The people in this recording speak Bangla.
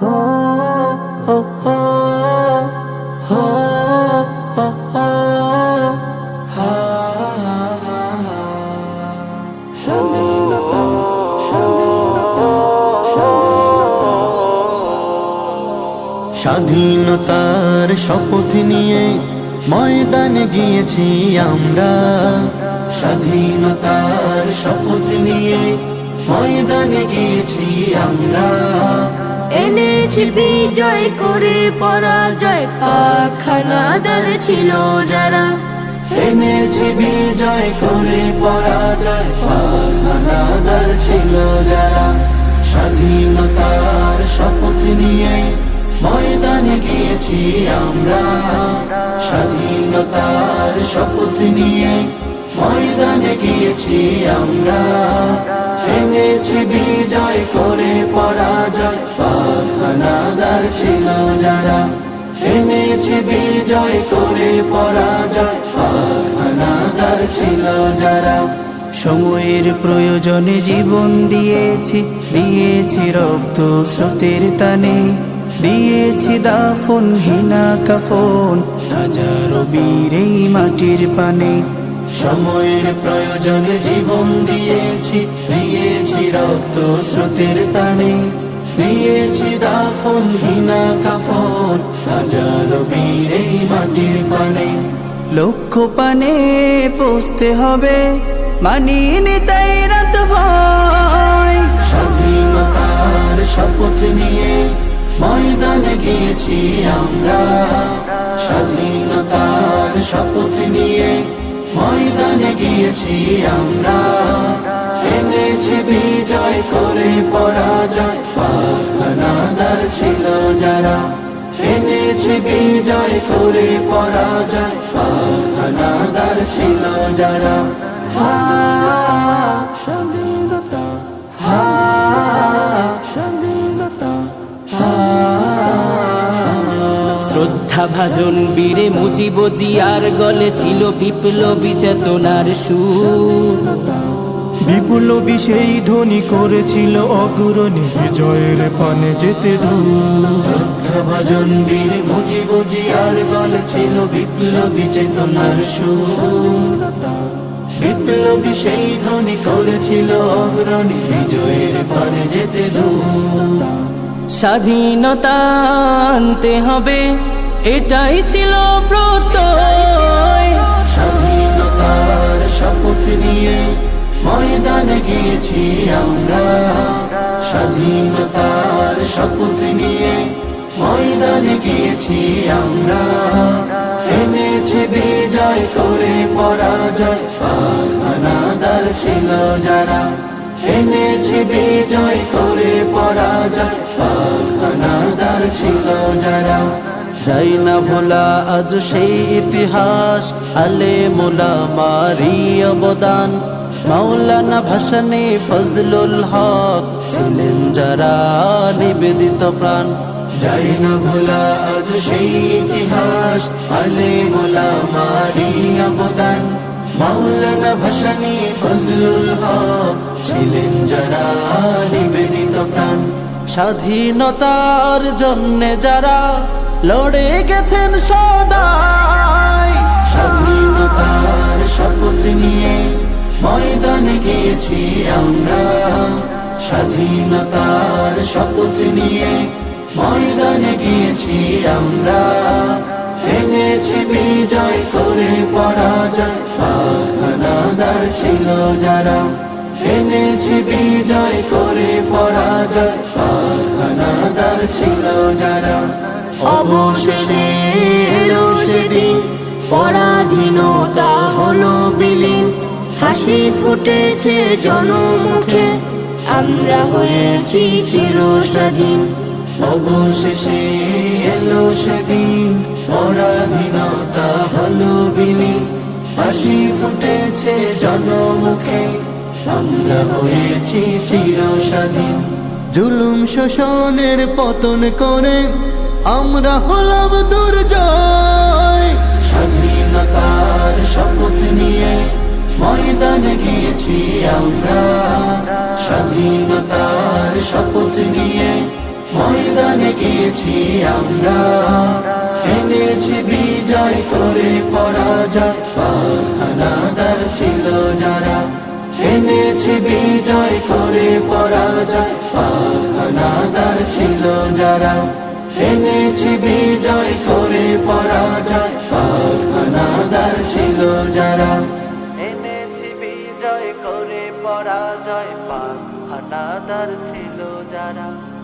স্বাধীনতা স্বাধীনতা স্বাধীনতার শপথ নিয়ে ময়দানে গিয়েছি আমরা। স্বাধীনতার শপথ নিয়ে ময়দানে গিয়েছি আমরা। এনেছি বিজয় করে পরাজয় পাখানাদার ছিল যারা। এনেছি বিজয় করে পরাজয় পাখানাদার ছিল যারা। স্বাধীনতার শপথ নিয়ে ময়দানে গিয়েছি আমরা। স্বাধীনতার শপথ নিয়ে গিয়েছি আমরা। এনেছি বিজয় করে পরাজয়। পাখানাদার ছিল যারা। এনেছি বিজয় করে পরাজয়। পাখানাদার ছিল যারা। সময়ের প্রয়োজনে জীবন দিয়েছি। দিয়েছি রক্ত স্রোতের টানে। দিয়েছি দাফন, হিনা কাফন। হাজারো বীর এই মাটির পানে। সময়ের প্রয়োজনে জীবন দিয়েছি দিয়েছি রক্ত স্রোতের টানে দিয়েছি দাফন হিনা কাফন হাজারো বীর এই মাটির পানে। লক্ষ্য পানে পৌঁছতে হবে মানিনি তাই রাত ভাই স্বাধীনতার শপথ নিয়ে ময়দানে গিয়েছি আমরা। গিয়েছি আমরা। এনেছি বিজয় করে পরাজয়। পাখানাদার ছিল যারা। এনেছি বিজয় করে পরাজয়। পাখানাদার ছিল যারা। হা শ্রদ্ধা ভাজন বীরে মুজিব জিয়ার গলে ছিল বিপ্লবী চেতনার সুর। বিপ্লবী সেই ধ্বনি করেছিল অগ্রণী বিজয়ের পানে যেতে দূর। শ্রদ্ধা ভজন বীর মুজিব জিয়ার গল ছিল বিপ্লবী চেতনার সুর। বিপ্লবী সেই ধ্বনি করেছিল অগ্রণী বিজয়ের পানে যেতে দূর। স্বাধীনতা আনতে হবে, এটাই ছিল প্রত্যয়। স্বাধীনতার শপথ নিয়ে ময়দানে গিয়েছি আমরা। স্বাধীনতার শপথ নিয়ে ময়দানে গিয়েছি আমরা। এনেছি বিজয় করে পরাজয় পাখানাদার ছিল যারা। এনেছি বিজয় করে পরাজয় ছিল যারা। যাই না ভোলা আজ সেই ইতিহাস, আলে মোলা মারি অবদান। মাওলানা ভাসানী ফজলুল হক ছিলেন যারা নিবেদিত প্রাণ। যাই না ভোলা আজ সেই ইতিহাস, আলে মোলা মারি অবদান। মাওলানা ভাসানী ফজলুল হক ছিলেন যারা স্বাধীনতার জন্য যারা লড়ে গেছেন সদাই, স্বাধীনতার শপথ নিয়ে ময়দানে গিয়েছি আমরা। স্বাধীনতার শপথ নিয়ে ময়দানে গিয়েছি আমরা। এনেছি বিজয় করে পরাজয় ছিল যারা। এনেছি বিজয় করে পরাজয়। পাখানাদার ছিল যারা। অবশেষে এলো সেদিন। পরাধীনতা হলো বিলীন। হাসি ফুটেছে জনমুখে। আমরা হয়েছি চির স্বাধীন অবশেষে এলো সেদিন। পরাধীনতা হলো বিলি হাসি ফুটেছে জনমুখে। আমরা হয়েছি চির স্বাধীন জুলুম শোষণের পতন করে আমরা হলাম দুর্জয়। স্বাধীনতার শপথ নিয়ে ময়দানে গিয়েছি আমরা। স্বাধীনতার শপথ নিয়ে ময়দানে গিয়েছি আমরা। এনেছি বিজয় করে পরাজয়। ছিল যারা এনেছি বিজয় করে পরাজয়। পাখানাদার ছিল যারা। এনেছে বিজয় করে পরাজয়। পাখানাদার ছিল যারা। এনেছে বিজয় করে পরাজয়। পাখানাদার ছিল যারা।